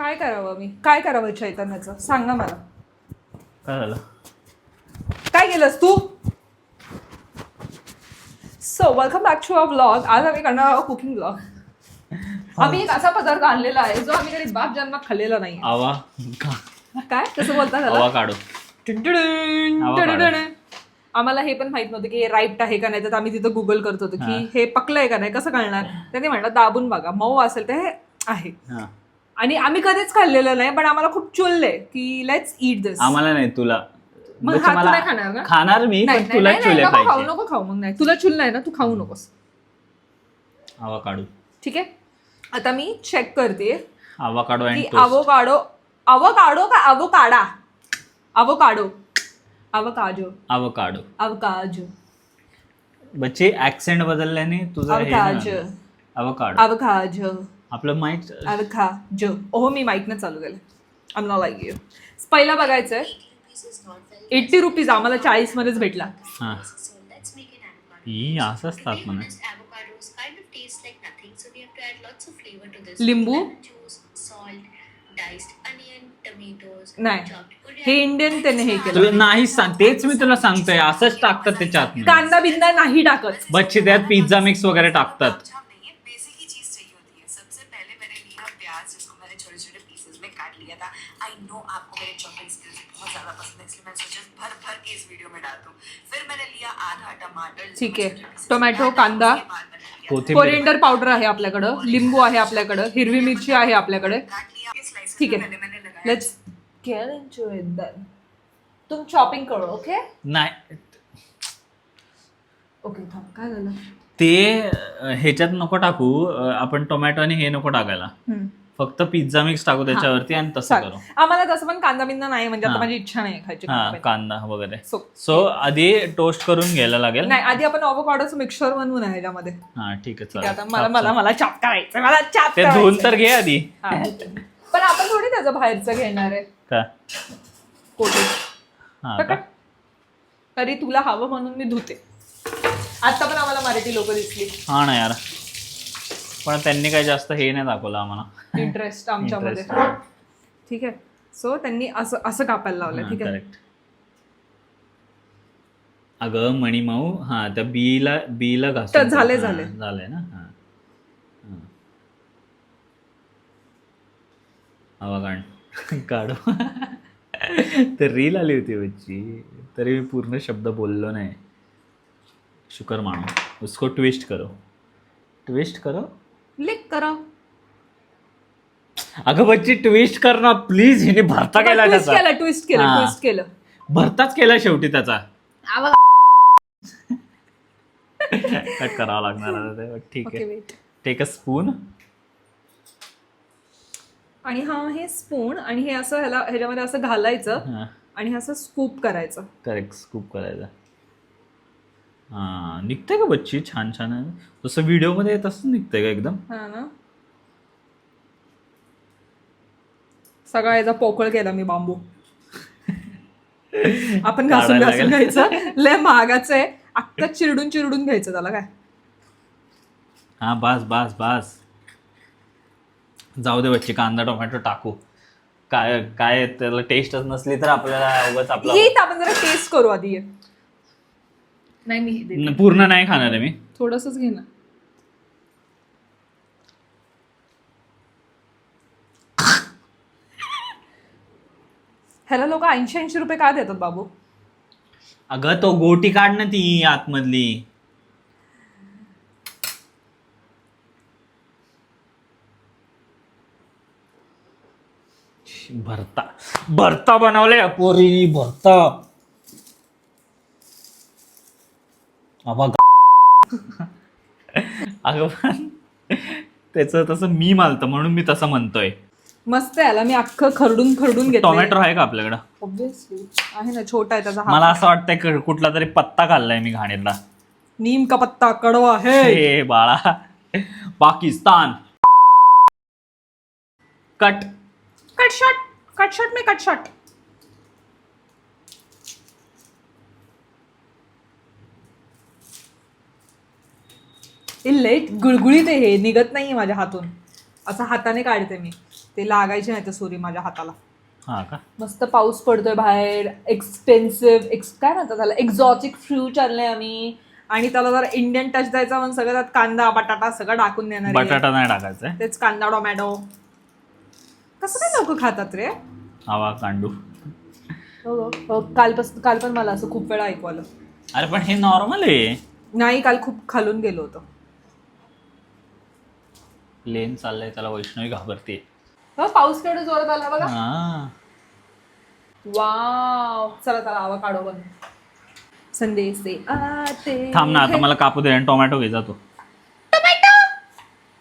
काय करावं मी? काय करावं चैतन्याचं? सांगा मला. काय झालं? काय केलंस तू? So welcome back to a blog आज आम्ही करणार आहोत कुकिंग ब्लॉग आम्ही एक असा पदार्थ आणलेला आहे जो आम्ही कधी बाप जन्मात खाल्लेला नाही. आवा. काय? कसं बोलता आवा काढा. टुडुडुन. आम्हाला हे पण माहीत नव्हतं की हे राईट आहे का नाही तर आम्ही तिथं गुगल करत होतो की हे पकलंय का नाही कसं कळणार त्यांनी म्हटलं दाबून बघा मऊ असेल तर हे आहे हा. आणि आम्ही कधीच खाल्लेलं नाही पण आम्हाला खूप चुललंय की लेट्स ईट दिस आम्हाला नाही तुला. मग हा तू नाही खाणार मी पण नाही, तुला नाही, चुले नको खाऊ नको खाऊ मग नाही. तुला चुल नाही ना तू खाऊ नकोस. आवा काढू. ठीक आहे? आता मी चेक करते आवा काढू की अँड अवोकाडो अवोकाडो का अवोकाडा अवोकाडो अवकाजो आवा काढू. अवकाजो बच्चे ऍक्सेंट बदलल्याने तुझं हे अवकाजो आवा काढू. अवकाजो आपलं माईक अरे खा जो ओहो मी माईकनं चालू केलं. आम नॉ लाईक यू पहिला बघायचं आहे एट्टी रुपीज आम्हाला चाळीसमध्येच भेटला. असं असतात म्हणा. लिंबू? नाही. हे इंडियन त्याने हे केलं. नाही सांग तेच मी तुला सांगतोय. असंच टाकतात त्याच्यात कांदा बिंदा नाही टाकत. बच्चे त्यात पिझ्झा मिक्स वगैरे टाकतात. में था। आई नो आपको मेरे चॉपिंग स्किल्स बहुत ज्यादा पसंद है इसलिए मैंने सोचा भर भर के इस वीडियो में डाल दूं। फिर मैंने लिया आधा टमाटर ठीक है। मैं टोमॅटो, में कांदा, कोरिएंडर पावडर आहे आपल्याकडं लिंबू आहे आपल्याकडं हिरवी मिरची आहे आपल्याकडे. ठीक में है पहले मैंने लगाया let's get into it then तुम चॉपिंग करो ओके नाही. ओके थांब काय झालं? ते अं, ह्याच्यात नको टाकू अं, आपण टोमॅटो आणि हे नको टाकायला. फक्त पिझ्झा मिक्स टाकू त्याच्यावरती आणि तसं. करू आम्हाला तसं पण कांदा बिंदा नाही म्हणजे आता. माझी इच्छा नाही खायची हा कांदा वगैरे So, सो आधी टोस्ट करून घ्यायला लागेल नाही आधी आपण अवोकाडोचं मिक्सर बनवून आहे ह्याच्यामध्ये हा ठीक आहे आता मला मला. मला चाप करायचं मला चाप ते धुवून करायचंय. तर घे आधी हा. पण आपण थोडी त्याचं बाहेरचं घेणार आहे का कोटी हा का? पकड. तरी तुला हवं म्हणून मी धुते आता पण आम्हाला मराठी लोक दिसली हा ना यार पण त्यांनी काही जास्त हे नाही दाखवलं आम्हाला. इंटरेस्ट आमच्यामध्ये. ठीक आहे. सो त्यांनी असं असं कापायला लावलं ठीक आहे. करेक्ट अगं मणिमाऊ हा त्या बीला बीला घासून तर झाले, हा, झाले. झाले ना? हा. हा. काढ. काढू. तर रील आली होती बच्ची. तरी मी पूर्ण शब्द बोललो नाही. शुकर मानो उसको ट्विस्ट करो. ट्विस्ट करो? लिक करा. अगं बच्ची ट्विस्ट कर ना प्लीज हिने भरता केला ट्विस्ट त्याचा. केलं ट्विस्ट केलं हा. ट्विस्ट केलं. भरताच केला शेवटी त्याचा. आवा- कट करावं लागणार आता ते ठीक ओके आहे वेट टेक अ स्पून आणि हा हे स्पून आणि हे असं ह्याला ह्याच्यामध्ये असं घालायचं आणि हे असं स्कूप करायचं. करेक्ट स्कूप करायचा. हा निघतंय का बच्ची? छान छान. आहे. जसं व्हिडिओमध्ये तसंच निघतंय का एकदम? हा ना. सगळा याचा पोकळ केला मी बांबू. आपण घासून काढायला घासून लागेल. घ्यायचं. लय महागाचं आहे. अख्खा चिरडून चिरडून घ्यायचं त्याला काय? हा बास बास बास. जाऊ दे बच्ची कांदा टोमॅटो टाकू. काय काय त्याला टेस्टच नसली तर आपल्याला उगाच आपला आपण जरा टेस्ट करू आधी. नाही मी देते. न- पूर्ण नाही खाणार आहे मी. थोडंसंच घे ना. ह्याला लोक ऐंशी ऐंशी रुपये का देतात बाबू? अगं तो गोटी काढ ना ती आतमधली. भरता. भरता बनवलंय पोरी भरता. ग- अगं पण त्याचं तसं मी मालतं म्हणून मी तसं म्हणतोय. मस्त आहे याला मी अख्खं खरडून खरडून घेतलं टोमॅटो आहे का आपल्याकडं? ऑब्विसली आहे ना छोटा आहे त्याचा मला हात असं वाटतंय क- कुठला तरी पत्ता खाल्लाय मी घाणेरला नीम का पत्ता कडवा है! हे बाळा. Pakistan. Cut. Cut shot cut shot में कट शॉट हे लई गुळगुळीत आहे हे निघत नाही माझ्या हातून. असं हाताने काढते मी. ते लागायचे नाही तर सुरी माझ्या हाताला. हा का? मस्त पाऊस पडतोय बाहेर एक्सपेन्सिव्ह एक्स काय म्हणतात त्याला? एक्झॉटिक फ्रूट आणले आम्ही. आणि त्याला जर इंडियन टच द्यायचा म्हणून सगळं त्यात कांदा बटाटा सगळं टाकून देणार आहे. बटाटा नाही टाकायचा तेच कांदा टोमॅटो. कसं काय लोक खातात रे? हवा कांडू. हो कालपासून काल पण मला असं खूप वेळा ऐकू आलं. अरे पण हे नॉर्मल आहे. नाही काल खूप खालून गेलो होतो. प्लेन चाललंय त्याला वैष्णवी घाबरते हो, पाऊस केवढा जोरात आला बघा. हा. वाव. चला चला आवा काढो बघ. संदेश से आते थांब ना आता. मला कापू दे आणि टोमॅटो घे जातो tomato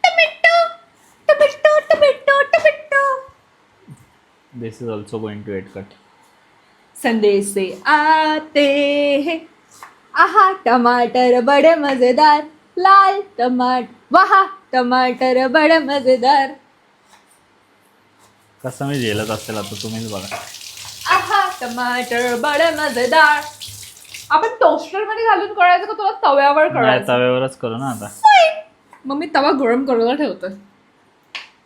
tomato tomato tomato tomato. This is also going to eat cut Sandesh से आते हैं. आहा टमाटर बड़े मजेदार लाल टमाटर वहा. टमाटर बड़े मजेदार. कसं मी झेलत असेल आता तुम्हीच बघा. आहा टमाटर बड़े मजेदार. आपण टोस्टरमध्ये घालून करायचं का तुला तव्यावर नाही करायचं? तव्यावरच करू ना आता. मग मी तवा गरम करायला ठेवतोय.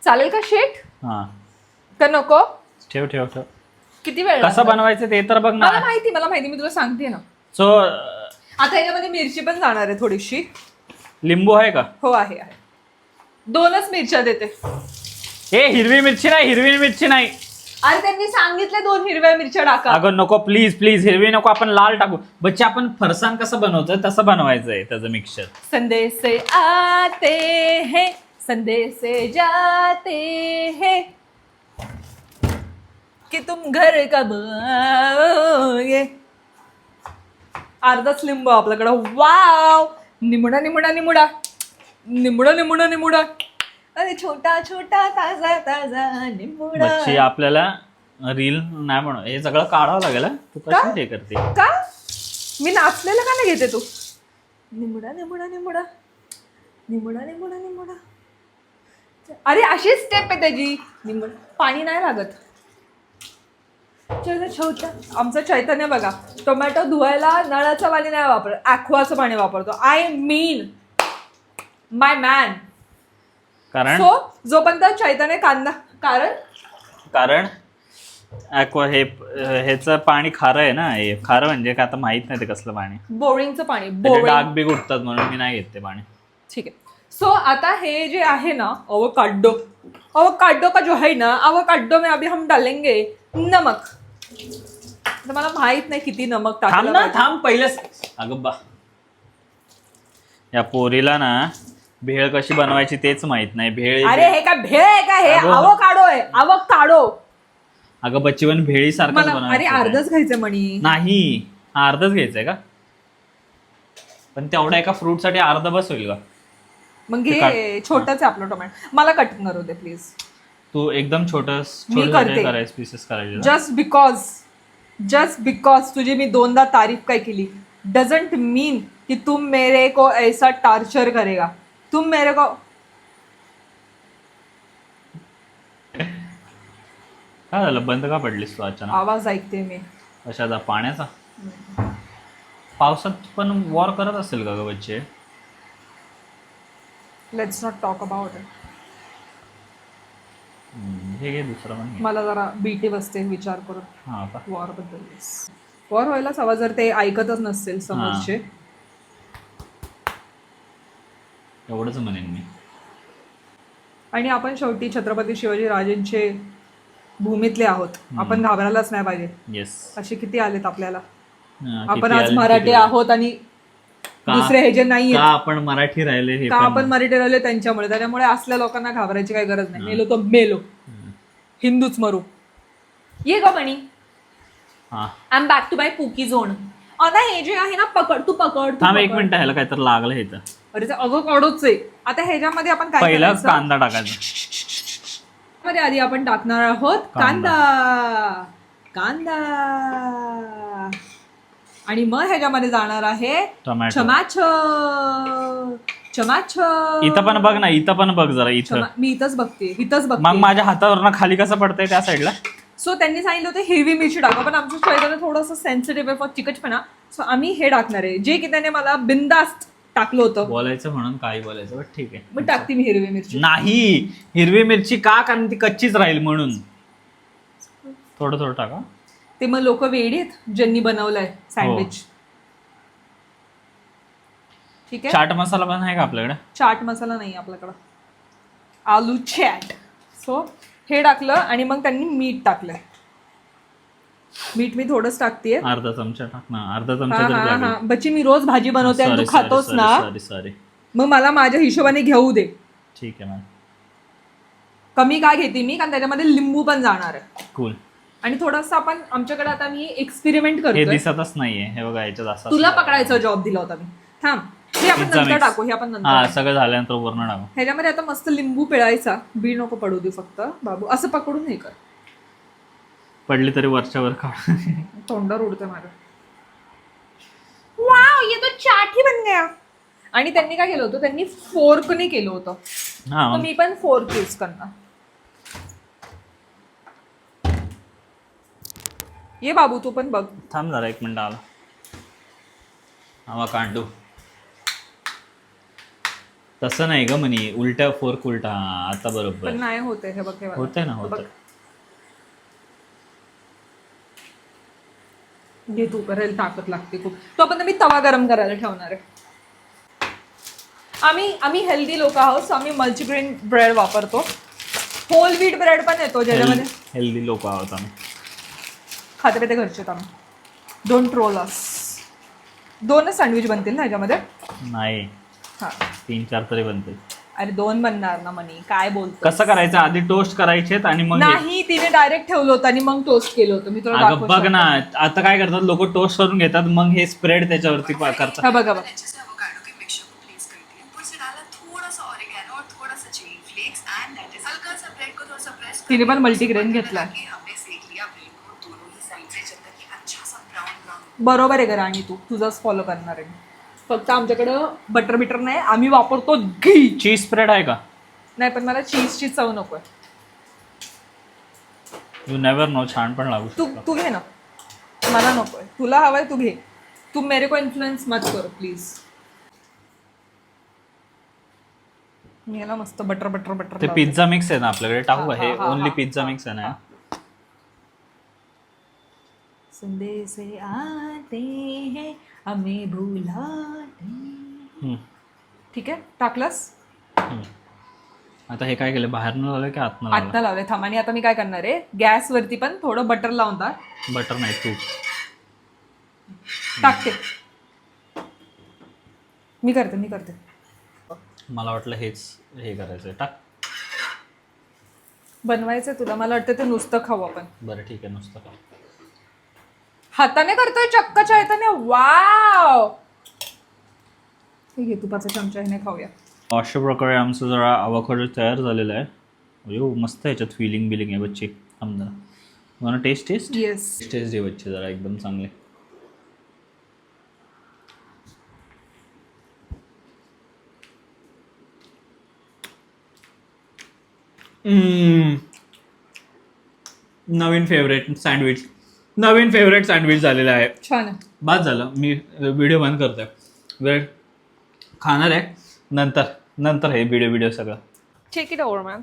चालेल का शेट हा. का नको? ठेव ठेव ठेव. किती वेळ कसं? बनवायचं ते तर बघ मला ना माहिती मला माहिती मी तुला सांगते ना. सो आता याच्यामध्ये मिरची पण जाणार आहे थोडीशी. लिंबू आहे का? हो आहे आहे. दोनच मिरच्या देते. हे हिरवी मिरची नाही हिरवी मिरची नाही. आणि त्यांनी सांगितले दोन हिरव्या मिरच्या टाका. अगं नको प्लीज प्लीज हिरवी नको आपण लाल टाकू. बच्चे आपण फरसाण कसं बनवतोय तसं बनवायचंय त्याचं मिक्सचर संदेश से आते हैं संदेश से जाते हैं. कि तुम घर कब आओगे? अर्धाच लिंबू आपल्याकडं. वाव! निमुडा निमुडा निमुडा. निमुडा निमुडा निमुडा. अरे छोटा छोटा ताजा ताजा निमुडा. बच्ची आपल्याला रील नाही बनव हे सगळं काढावं लागेल हं? तू का? कशी हे करते? का? मी नाचलेलं का नाही घेते तू? निमुडा निमुडा निमुडा. निमुडा निमुडा निमुडा. अरे अशी स्टेप आहे त्याची. निमुडा पाणी नाही लागत. चल छोटा. आमचं चैतन्य बघा. टोमॅटो धुवायला नळाचं पाणी नाही वापरत ॲक्वाचं पाणी वापरतो. आय मीन माय मॅन कारण? सो जोपर्यंत चैतन्य कांदा कारण? कारण? aqua हे ह्याचं पाणी खारं आहे ना हे खारं म्हणजे काय आता माहीत नाही ते कसलं पाणी. बोरिंगचं पाणी बोरिंग. डाग बिग उठतात म्हणून मी नाही घेत ते पाणी. ठीक आहे. सो आता हे जे आहे ना अवो काड्डो अवो काड्डो का जो है ना अवो काड्डो में अभी हम डालेंगे नमक. तर मला माहीत नाही किती नमक थांब टाकलं ना पाहिजे. थांब पहिलेच. अगं बा. या पोरीला ना भेळ कशी बनवायची तेच माहीत नाही. भेळ अरे हे काय भेळ आहे का? हे अगो. आवो काढो आहे आवो काढो अगं बच्ची पण भेळी सारखंच मला अरे बनवायचं अर्धच घ्यायचं म्हणी. नाही हा अर्धच घ्यायचंय का? पण तेवढा एका फ्रूटसाठी अर्ध बस होईल का? मग ते काढ. छोटंच आहे आपलं टोमॅटो. मला कटिंग करू दे प्लीज तू एकदम छोट मी करते. करायचं पीसेस करायचे. ना. जस्ट बिकॉज जस्ट बिकॉज तुझी मी दोनदा तारीफ काय केली? डझंट मीन कि तुम मेरे को ऐसा टार्चर करेगा. तुम मेरे को काय झालं? बंद का पडलीस तू अचानक? आवाज ऐकते मी. कशाचा? पाण्याचा? पावसात पण वॉर करत असेल का ग बच्चे? Let's not talk about it hmm, हे घे दुसरं पण घे. मला जरा बीटी बसते विचार करून. हा का? वॉरबद्दल. वॉर व्हायलाच हवा जर ते ऐकतच नसतील समोरचे. एवढंच म्हणेन मी. आणि आपण शेवटी छत्रपती शिवाजी राजेंचे भूमीतले आहोत. आपण घाबरायलाच नाही पाहिजे. येस असे किती आलेत आपल्याला. आपण आज मराठी आहोत आणि? दुसरे हे जे नाही का आपण मराठी राहिले हे का पण- आपण मराठी राहिले त्यांच्यामुळे? त्याच्यामुळे असल्या लोकांना घाबरायची काही गरज नाही. मेलो तो मेलो. हिंदूच मरू. ये ग मणी हा. I am back to my pookie zone आता हे जे आहे ना पकड तू पकड तू थांब एक. मिनिट ह्याला काहीतरी लागलं हे तर अरे ते अगं कडूच आहे. आता ह्याच्यामध्ये आपण काय पहिला करायचं? कांदा टाकायचा. मध्ये आधी आपण टाकणार आहोत कांदा. कांदा. आणि मग ह्याच्यामध्ये जाणार आहे टोमॅटो. चमाच. चमाच. इथं पण बघ ना इथं पण बघ जरा इथं. मी इथंच बघते इथंच मग बघते माझ्या हातावरनं खाली कसं पडतंय त्या साईडला सो त्यांनी सांगितलं होतं हिरवी मिरची टाका. पण आमचं शरीराला थोडंसं सेन्सिटिव्ह आहे फॉर चिकटपणा. सो आम्ही हे टाकणार आहे. जे की त्याने मला बिंदास्त टाकलं होतं. बोलायचं म्हणून काही बोलायचं बट ठीक आहे. मग टाकते मी हिरवी मिरची. नाही. हिरवी मिरची का? कारण ती कच्चीच राहील म्हणून. थोडं थोडं टाका. ते मग लोक वेडी आहेत ज्यांनी बनवलंय सँडविच ठीक आहे? चाट मसाला पण आहे का आपल्याकडे? चाट मसाला नाही आपल्याकडं. आलू चॅट सो हे टाकलं आणि मग त्यांनी मीठ टाकलंय. मीठ मी थोडंच टाकतेय. अर्धा चमचा टाक ना अर्धा चमचा हा तरी लागेल. बच्ची मी रोज भाजी बनवते आणि तू खातोस ना सॉरी सॉरी मग मला माझ्या हिशोबाने घेऊ दे. ठीक आहे मॅम. कमी काय घेते मी? कारण त्याच्यामध्ये लिंबू पण जाणार आहे. कूल आणि थोडस आपण आमच्याकडे आता मी एक्सपेरिमेंट हे करतोय. दिसतच नाहीये. हे बघा याच्यात असं तुला असं- पकडायचा जॉब दिला होता मी. थांब. हे आपण Pizza नंतर mix. टाकू हे आपण हा. सगळं झाल्यानंतर वर्ण टाकू. ह्याच्यामध्ये आता मस्त लिंबू पिळायचा. बी नको पडू दे फक्त बाबू. असं पकडून हे कर. पडली तरी वरच्या वर काढ. तोंडावर उडतं माझं. वाव ये तो चाट ही बन गया. आणि त्यांनी काय केलं होतं? त्यांनी फोर्कने केलं होतं. हा. मग मी पण फोर्क यूज करणार. ये बाबू तू पण बघ. थांब जरा एक मिनिट आला. आवा कांडू. तसं नाही ग म्हणे उलट्या फोर्क उलटा. हा, आता बरोबर. पण नाही होते हे बघ हे बघ. होतंय ना, हे. बघ. घे तू करेल ताकद लागते खूप. तो पण मी तवा गरम करायला ठेवणार आहे. आम्ही आम्ही हेल्दी लोक आहोत so आम्ही मल्टीग्रेन ब्रेड वापरतो. होल व्हीट ब्रेड पण येतो ज्याच्यामध्ये. हेल्दी लोक आहोत आम्ही. खात्रे ते घरचे आम्ही. दोन ट्रोलस दोनच सँडविच बनतील ना ह्याच्यामध्ये? नाही. हा. तीन चार तरी बनतील अरे दोन बनणार ना मनी. काय बोलतो कसं करायचं? आधी टोस्ट करायचेत आणि मग हे- नाही तिने डायरेक्ट ठेवलं होतं आणि मग टोस्ट केलं होतं. मी तुला अगं दाखवू बघ शकते. ना आता काय करतात? लोक टोस्ट करून घेतात मग हे स्प्रेड त्याच्यावरती पा- करतात. हा बघा बघा. अच्छे से एवोकाडो के मिक्सचर को प्लेस कर दिया ऊपर से डाला थोड़ा सा ऑरिगेनो और थोड़ा सा chilli flakes and that is हल्का सा ब्रेड को थोड़ा सा प्रेस तिने पण मल्टीग्रेन घेतलाय हमने सेक लिया ब्रेड को दोनों ही साइड से जब तक कि अच्छा सा ब्राउन ब्राउन बरोबर आहे का राणी तू. तुझाच फॉलो करणार आहे मी. फक्त आमच्याकडं बटर बिटर नाही आम्ही वापरतो घी. चीज स्प्रेड आहे का? नाही पण मला चीजची चव नकोय. यू नेवर नो छान पण लागू तू शकतं. तू घे ना. मला नकोय. तुला हवंय तू घे. तू मेरे को इन्फ्लुएन्स मत कर प्लीज मी याला मस्त बटर बटर बटर ते लावते. पिझ्झा मिक्स आहे ना आपल्याकडे? टाकू का? हा, हे हा, हा, ओनली हा. पिझ्झा मिक्स आहे ना? संदेश आते हैं. भुलाते हम्म, ठीक आहे? टाकलंस? हम्म. आता हे काय केलं? बाहेरनं लावलं की आतनं आत्ता लावले? थांब आणि आता मी काय करणार आहे? गॅसवरती पण थोडं बटर लावून टाक बटर नाही तूप. टाकते. मी करते मी करते. मला वाटलं हेच हे करायचं टाक. बनवायचं तुला. मला वाटतं ते नुसतं खाऊ आपण. बरं ठीक आहे. नुसतं का हाताने करतोय चक्काच्या हाताने वाव! हे घे तुपाचा चमचा ह्याने खाऊया. अशा प्रकारे आमचं जरा आवाखडो तयार झालेलं आहे. अयो मस्त ह्याच्यात फिलिंग बिलिंग आहे बच्चे. जरा मला टेस्ट टेस्ट येस टेस्ट दे बच्चे जरा एकदम चांगले. नवीन फेवरेट सँडविच नवीन फेवरेट सँडविच झालेलं आहे. छान आहे. बाद झालं. मी व्हिडिओ बंद करतोय. वेळ खाणार आहे. नंतर नंतर हे व्हिडिओ व्हिडिओ सगळं. Check it over ma'am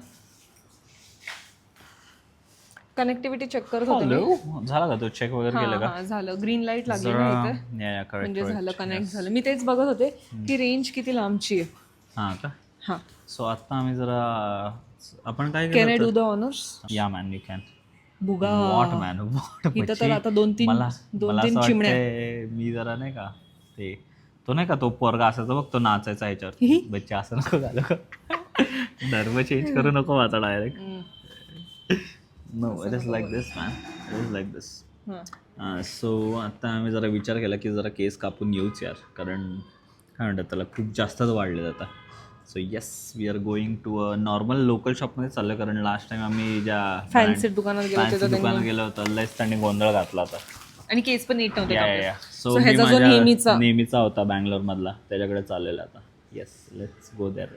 connectivity check करत होते मी. झाला का तो चेक वगैरे हा, केलं का? हा, झालं. ग्रीन लाइट लागली जरा ना इथे correct, म्हणजे correct. झालं कनेक्ट झालं. मी तेच बघत होते की रेंज किती लांबची आहे. हा का? हा. सो आता आम्ही जरा आपण काय कॅन आय केलं do the honours yeah man you can बुगा. What man what इथं तर आता दोन तीन मला दोन मला तीन असं चिमण्या वाटतंय मी जरा नाही का ते तो नाही का तो पोरगा असायचा बघ तो नाचायचा? ह्याच्यावर बच्चे असं नको झालं धर्म चेंज करू नको माझा direct hmm. No it is like this man it is like this हा. सो आता आम्ही जरा विचार केला की जरा केस कापून येऊच यार. कारण काय म्हणतात त्याला खूप जास्तच वाढले जातात so yes we are going to a normal local शॉपमध्ये चाललं कारण लास्ट टाइम आम्ही ज्या Fancy दुकानात गेलो होतो तर दुकानात गेलो होतो लयच त्यांनी गोंधळ घातला होता. आणि केस पण नीट नव्हते या So सो ह्याचा जो नेहमीचा नेहमीचा होता बँगलोर मधला त्याच्याकडे चाललेला आता येस लेट्स गो देअर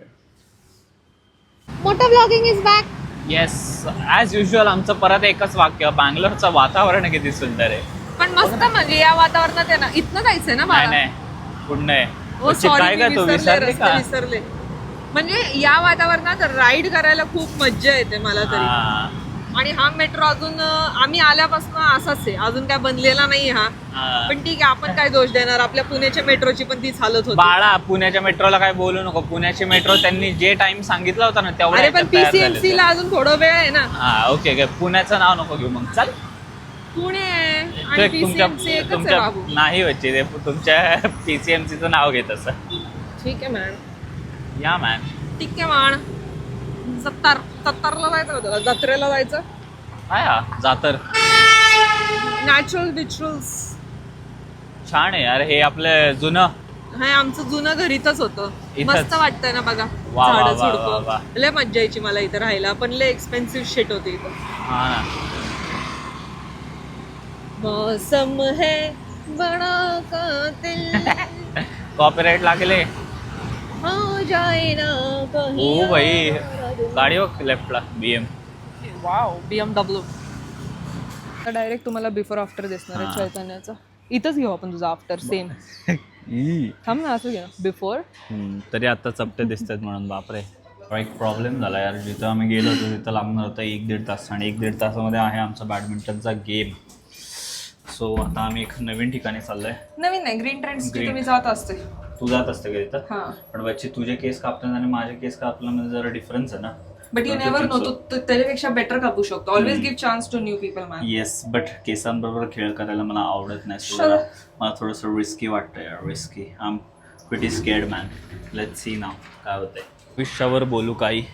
मोठं blogging is back yes as usual आमचं परत एकच वाक्य बँगलोरचं वातावरण किती सुंदर आहे. पण मस्त म्हणजे या वातावरणात आहे ना इथनं जायचंय ना नाही मला. नाही पुढं आहे. काय तो? विसरले विसरले रस्ते का? विसरले. म्हणजे या वातावरणात राईड करायला खूप मज्जा येते मला तरी. हा, आणि हा मेट्रो अजून अं, आम्ही आल्यापासून असाच आहे. अजून काय बनलेला नाही हा. हा. पण ठीक आहे आपण काय दोष देणार? आपल्या पुण्याच्या मेट्रोची पण तीच हालत होती. बाळा पुण्याच्या मेट्रोला काय बोलू नको. पुण्याची मेट्रो त्यांनी जे टाइम सांगितला होता ना अरे पण पीसीएमसी. ला अजून थोडं वेळ आहे ना. हा ओके पुण्याचं नाव नको घेऊ मग. चल पुणे आहे आणि पीसीएमसी एकच आहे तुमच्या बाबू. नाही ते तुमच्या पीसीएमसीचं नाव घेत असं. ठीक आहे मॅम या मॅन ठीक आहे मान सत्तर सत्तरला जायचं होतं का? जत्रेला जायचं? काय हा जातर. नॅचरल बिचरल्स छान आहे यार हे आपलं जुनं. हे आमचं जुनं घर इथंच होतं. इथंच. मस्त वाटतंय ना बघा. वा, वा, झाडं वा, वा, वा. झुडपं लय मज्जा यायची मला इथं राहायला. पण लय एक्सपेन्सिव्ह शेट होते इथं. हा ना. मौसम है बड़ा कातिल. कॉपीराईट लागले हो भाई. गाडी बघ लेफ्टला बीएम वाव बीएमडब्ल्यू डायरेक्ट तुम्हाला बिफोर आफ्टर दिसणार आहे हा. चैतन्याचा. इथंच घेऊ आपण तुझा आफ्टर सेम थांब ना असं घे बिफोर तरी आता चपटे दिसतात म्हणून बापरे. एक प्रॉब्लेम झाला यार. जिथं आम्ही गेलो होतो तिथं लागणार होतं एक दीड तास. आणि एक दीड तासामध्ये आहे आमचा बॅडमिंटनचा गेम सो आता आम्ही एक नवीन ठिकाणी चाललोय. नवीन नाही ग्रीन ट्रेंड्स. मी जात असते. तू जात असते का तिथं हा. पण बच्ची तुझे केस कापण्यात आणि माझे केस कापण्यामध्ये जरा डिफरन्स आहे ना. बट यू नेव्हर नो तू त्याच्यापेक्षा बेटर कापू शकतो. Always give chance to new people man yes but केसांबरोबर खेळ करायला मला आवडत नाही. So Sure. जरा मला थोडंसं रिस्की वाटतं यार risky I am pretty scared man let see नाव काय होतंय. विषयावर बोलू काही.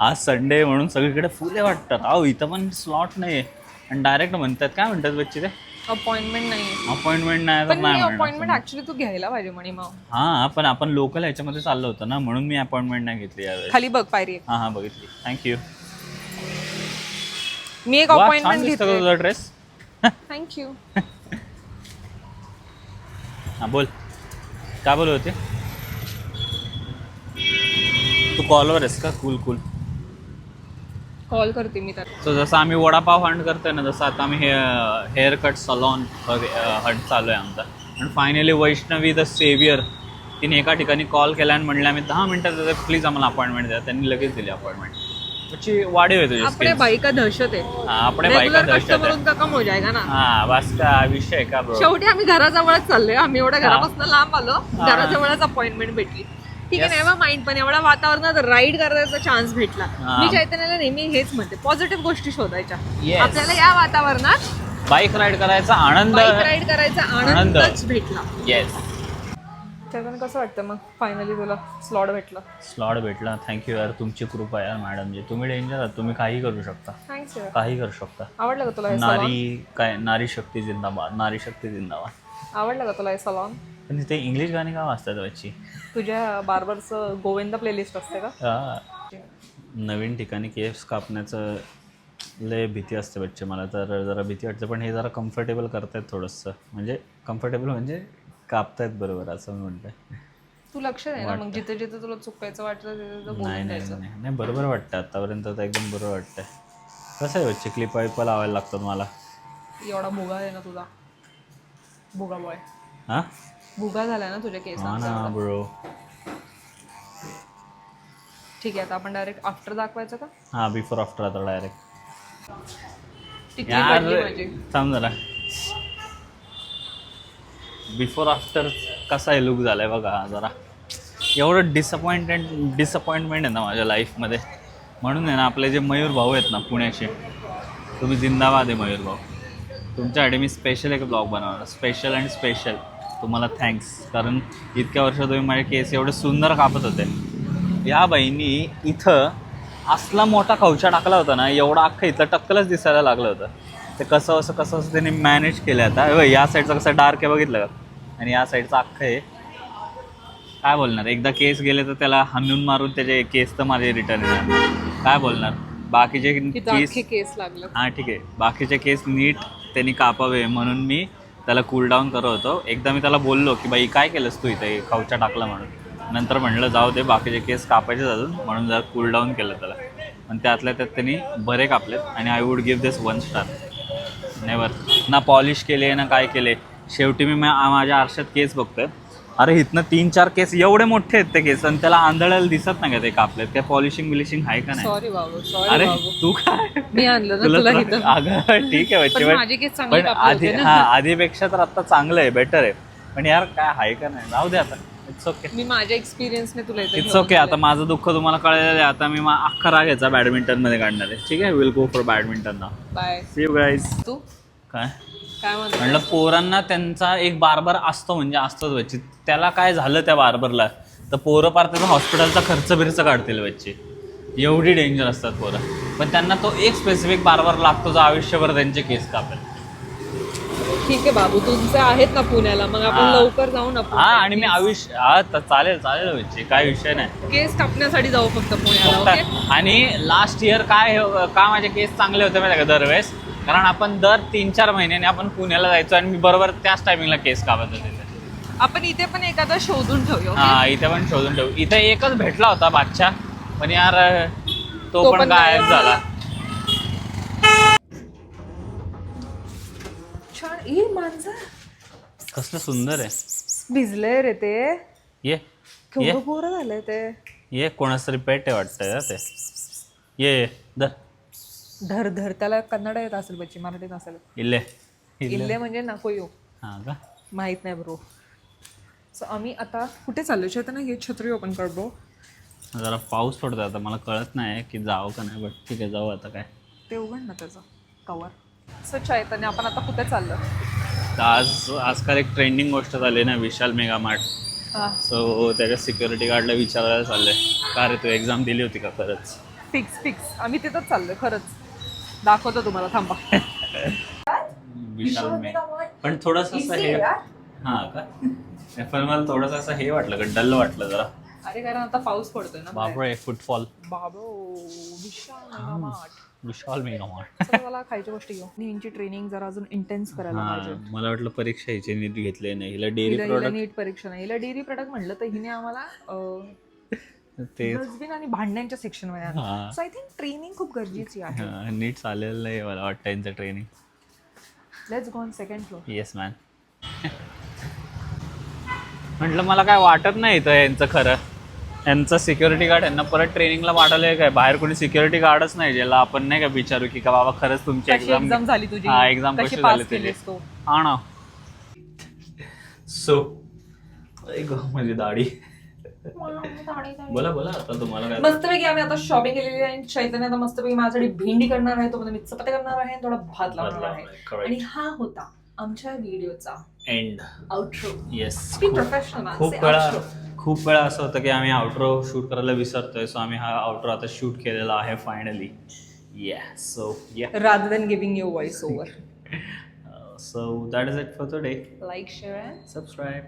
आज संडे म्हणून सगळीकडे फुले वाटतात. अहो इथं पण स्लॉट नाही आहे आणि डायरेक्ट म्हणतात काय म्हणतात बच्चे ते? अपॉइंटमेंट नाही अपॉइंटमेंट नाही तर पण नाही मी म्हणणार अपॉइंटमेंट ऍक्च्युली तू घ्यायला पाहिजे म्हणे मग. हां पण आपण लोकल ह्याच्यामध्ये चाललो होतो ना म्हणून मी अपॉइंटमेंट नाही घेतली यावेळेस. खाली बघ पायरी आहे. हां हां बघितली. थँक्यू मी एक छान अपॉइंटमेंट दिसतो का घेतली तुझा ड्रेस थँक्यू हां बोल. काय बोल होते? तू कॉलवर आहेस का? कूल कूल कॉल करते मी सो जसं आम्ही वडापाव हंट करतोय ना जसं आता आम्ही हे हेअर कट सलॉन हंट चालू आहे आमचा. आणि फायनली वैष्णवी द सेवियर तिने एका ठिकाणी कॉल केला आणि म्हणलं आम्ही दहा मिनिटात प्लीज आम्हाला अपॉइंटमेंट द्या. त्यांनी लगेच दिली अपॉइंटमेंट त्याची वाढीव आहे तुझी skills. का दहशत आहे. हाँ, अपने भाई का रेग्युलर दहशत कस्टमर उनका कम हो जाएगा ना. हा बस का विषय का शेवटी आम्ही घराजवळच चाललोय. आम्ही एवढ्या. घरापासून लांब आलो. घराजवळच अपॉइंटमेंट भेटली. ठीक आहे. नेव्हर माइंड पण एवढ्या वातावरणात राईड करायचा चान्स भेटला. मी चैतन्याला नेहमी हेच म्हणते पॉझिटिव्ह गोष्टी शोधायच्या. आपल्याला या वातावरणात बाईक राईड करायचा आनंद बाईक राईड करायचा आनंद. आनंदच भेटला. येस चैतन्य कसं वाटतं मग? फायनली तुला स्लॉट भेटला. स्लॉट भेटला. थँक्यू यार तुमची कृपा यार मॅडम जी. तुम्ही डेंजर आहात. तुम्ही काही करू शकता. थँक्स काही करू शकता. आवडलं का तुला हे सलॉन नारी काय नारी शक्ती जिंदाबाद. नारी शक्ती जिंदाबाद. आवडलं का तुला हे सलॉन पण तिथे इंग्लिश गाणी का वाजतात बच्ची? तुझ्या बार्बरचं गोविंद प्लेलिस्ट असते का? हा. नवीन ठिकाणी केस कापण्याचं लय भीती असते बच्चे मला तर जरा भीती वाटते पण हे जरा कम्फर्टेबल करतायत थोडंसं. म्हणजे कम्फर्टेबल म्हणजे कापतायत बरोबर असं मी म्हणतोय. तू लक्ष दे ना मग जिथे जिथे तुला चुकायचं वाटतं तिथे तिथे नाही बोलून नाही द्यायचं. नाही नाही बरोबर वाटतं आतापर्यंत तर एकदम बरोबर वाटतंय. कसं आहे बच्चे क्लिप वाईप लावायला लागतात मला? एवढा भुगा आहे ना तुझा. भुगा बॉय हां? भुगा झालाय ना तुझ्या हा केसांचा ब्रो ठीक आहे आता आपण डायरेक्ट आफ्टर दाखवायचं का? हां बिफोर आफ्टर आता डायरेक्ट यार थांब जरा. बिफोर आफ्टर कसा आहे लुक झालाय बघा जरा. एवढं डिसअपॉइंटेड डिसअपॉइंटमेंट आहे ना माझ्या लाईफमध्ये म्हणून आहे ना आपले जे मयूर भाऊ आहेत ना पुण्याचे तुम्ही जिंदाबाद आहे मयूर भाऊ. तुमच्यासाठी मी स्पेशल एक ब्लॉग बनवणार स्पेशल अँड स्पेशल तुम्हाला थँक्स कारण इतक्या वर्ष तुम्ही माझे केस एवढे सुंदर कापत होते. या बाईंनी इथं असला मोठा खवचा टाकला होता ना एवढा अख्खं इथलं टक्कलच दिसायला लागलं होतं. ते कसं असं कसं असं त्यांनी मॅनेज केलं आता. या साईडचं कसं डार्क आहे बघितलं का? आणि या साईडचं अख्खं आहे काय बोलणार? एकदा केस गेले तर त्याला हाणून मारून त्याचे केस तर माझे रिटर्न येणार. काय बोलणार? बाकीचे केस केस लागलं. हां ठीक आहे. बाकीचे केस नीट त्यांनी कापावे म्हणून मी त्याला कूल डाऊन करत होतो. एकदा मी त्याला बोललो की बाई काय केलंस तू इथे? खवचा टाकला म्हणून. नंतर म्हणलं जाऊ दे बाकीचे केस कापायचे अजून. म्हणून जरा कूल डाऊन केलं त्याला. पण त्यातल्या त्यात त्यांनी बरे कापलेत. आणि I would give this one star never ना पॉलिश केले ना काय केले. शेवटी मी माझ्या आरशात केस बघतोय. अरे इथनं तीन चार केस एवढे मोठे आहेत ते केस आणि त्याला आंधळायला दिसत नाही का ते कापलेत काय पॉलिशिंग बिलिशिंग आहे का नाही? सॉरी बाबू सॉरी अरे बाबू. तू काय? मी आणलं ना तुला तुला तर- इथं. अगं ठीक आहे पण पण माझे केस चांगले पण कापले आधी होते ना. हा आधीपेक्षा तर आता चांगलं आहे बेटर आहे. पण यार काय आहे का नाही? जाऊ दे आता. इट्स ओके मी माझ्या एक्सपिरियन्सने तुला इथे इट्स ओके आता माझं दुःख तुम्हाला कळलेलं आहे. आता मी मा- अख्खा राग याचा बॅडमिंटनमध्ये काढणार आहे. ठीक आहे? विल गो फॉर बॅडमिंटन ना बाय सी यू गाईज तू? काय? काय म्हणतो म्हणलं पोरांना त्यांचा एक बार्बर असतो म्हणजे असतोच बच्चे त्याला काय झालं त्या बार्बरला? तर पोरं पार त्याचा हॉस्पिटलचा खर्च बिर्च काढतील बच्चे एवढी डेंजर असतात पोरं. पण त्यांना तो एक स्पेसिफिक बार्बर लागतो जो आयुष्यभर त्यांचे केस कापेल. ठीक आहे बाबू तुमचे आहेत ना पुण्याला. मग आपण हा. लवकर जाऊ ना हा आणि मी आयुष्य हा तर चालेल चालेल बच्चे काय विषय नाही. केस कापण्यासाठी जाऊ फक्त पुण्याला ओके? आणि लास्ट इयर काय हो- का माझे केस चांगले होते माहिती का दरवेळेस? कारण आपण दर तीन चार महिन्याने आपण पुण्याला जायचो आणि मी बरोबर त्याच टायमिंगला केस कापत होते. आपण इथे पण एखादा शोधून okay? हा इथे पण शोधून ठेवू. इथे एकच भेटला होता बादशाह पण यार तो, पण गायब झाला. छान. कसलं सुंदर आहे. भिजलंय रे ते. ये ये. केवढं पोरं झालंय ते. ये कोणाच तरी पेट आहे वाटतं ना ते. ये दर धर धर. त्याला कन्नड येत असेल बच्ची मराठीत असेल. इल्ले. इल्ले. म्हणजे नको येऊ. हा का? माहीत नाही ब्रो. सो आम्ही आता कुठे चाललो? चैतन्य हे छत्री ओपन कर ब्रो. जरा पाऊस पडतोय आता. मला कळत नाही की जावं का नाही बट ठीक आहे जाऊ आता काय. ते उघड ना त्याचं. कवर सो चैतन्य आपण आता कुठे चाललो? तर आज आजकाल एक ट्रेंडिंग गोष्ट झाली ना विशाल मेगा मार्ट हा. सो त्याच्या सिक्युरिटी गार्डला विचारायला चाललंय. का रे तू एक्झाम दिली होती का खरंच? फिक्स फिक्स आम्ही तिथंच चाललोय खरंच. दाखवतो तुम्हाला थांबा. विशाल मेगा पण थोडस असं हे हा का? पण मला थोडस असं हे वाटलं का डल वाटलं जरा. अरे कारण आता पाऊस पडतोय ना. बाहेर. बापरे फुटफॉल बाबो विशाल मेगामार्ट. विशाल मेगा मार्ट चला मला खायच्या गोष्टी घेऊ. आणि यांची ट्रेनिंग जरा अजून इंटेन्स करायला हा पाहिजे. मला वाटलं परीक्षा हिची नीट घेतली नाही. हिला डेअरी हिला हिला प्रोडक्ट नीट परीक्षा नाही. हिला डेअरी प्रोडक्ट म्हणलं तर हिने आम्हाला ते डस्टबिन आणि भांड्यांच्या सेक्शनमध्ये हा. सो आय थिंक ट्रेनिंग खूप गरजेची आहे. हा, नीट चालेल नाही मला वाटतं यांचं training let's go on second floor yes man म्हटलं मला काय वाटत नाही इथं यांचं खरं. यांचं सिक्युरिटी गार्ड यांना परत ट्रेनिंगला पाठवलंय काय? बाहेर कोणी सिक्युरिटी गार्डच नाही ज्याला आपण नाही का विचारू की का बाबा खरंच तुमची कशी एक्झाम झाली तुझी? हा एक्झाम कशी कशी पास झाली तुझी? केलीस तू? हा ना. सो म्हणजे दाढी. बोला बोला आता तुम्हाला काय मस्तपैकी आम्ही आता शॉपिंग केलेली आहे. चैतन्य आता मस्तपैकी माझ्यासाठी भेंडी करणार आहे तो मी चपात्या करणार आहे थोडा भात लावणार आहे. आणि हा होता आमच्या व्हिडिओचा end outro yes be professional खूप वेळा खूप वेळा असं होतं की आम्ही आउटरो शूट करायला विसरतोय सो आम्ही हा आउटरो आता शूट केलेला आहे फायनली या सो या rather than giving you voice over. So that is it for today like share and subscribe